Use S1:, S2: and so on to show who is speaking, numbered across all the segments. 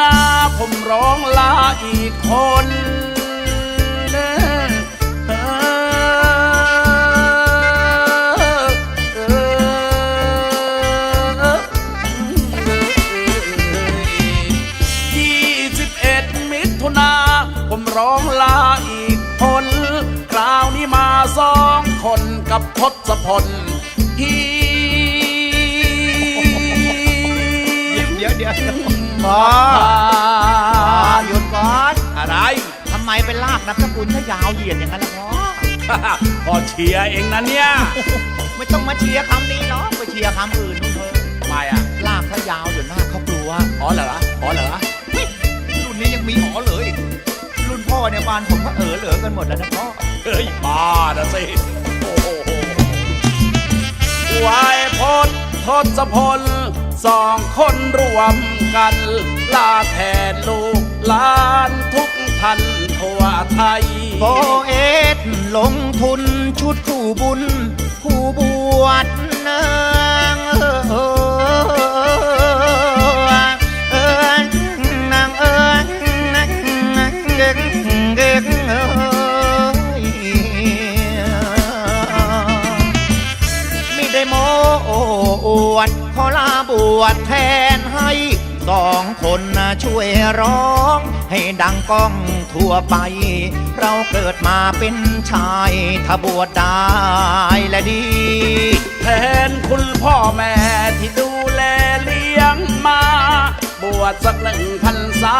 S1: นาผมร้องลาอีกคนยี่สิบเอ็ดมิถุนาผมร้องลาอีกคนคราวนี้มาสองคนกับทศพลฮี
S2: เดี๋ยวเดี๋ยว พอหยุดก่อน
S1: อะไร
S2: ทำไมไปลากนามสกุลถ้ายาวเหยียดอย่างนั้นล่ะพ่อ
S1: พอเชียร์เองนะเนี่ย
S2: ไม่ต้องมาเชียร์คำนี้หรอกไปเชียร์คำอื่นนู่นเถอะ
S1: ไม่อะ
S2: ลากถ้ายาวเดี๋ยวหน้าเขากลัว
S1: อ๋อเหรออ๋อเหรอ
S2: เฮ้ยรุ่นนี้ยังมีหอเหลืออีกรุ่นพ่อเนี่ยบ้านผมก็เออเหลือกันหมดแล้วนะพ่อ
S1: เฮ้ยบ้านะสิโอ้โหวายพจน์ทศพล สองคนรวมกัน ลาแทนลูกหลานทุกท่านทั่วไทย
S2: โปเอสลงทุนชุดคู่บุญ คู่บวช โมอวดขอลาบวชแทนให้สองคนช่วยร้อง ให้ดังก้องทั่วไป เราเกิดมาเป็นชายถ้าบวชได้และดี
S1: แทนคุณพ่อแม่ที่ดูแลเลี้ยงมา บวชสักหนึ่งพรรษา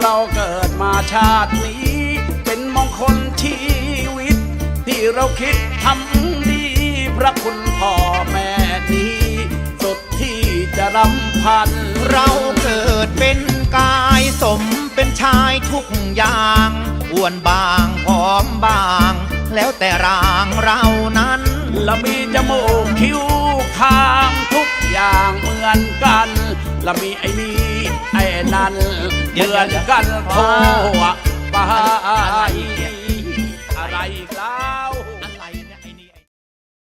S1: เราเกิดมาชาตินี้ เป็นมงคลชีวิต ที่เราคิดทำดี พระคุณพ่อแม่นี้ สุดที่จะรำพัน
S2: เราเกิดเป็นกายสมเป็นชายทุกอย่างอ้วนบางผอมบาง แล้วแต่ร่างเรานั้น
S1: ละมีจมูกคิ้วคางทุกอย่างเหมือนกันละมีไอ้นี่ไอ้นั่นเหมือนกันทั่ว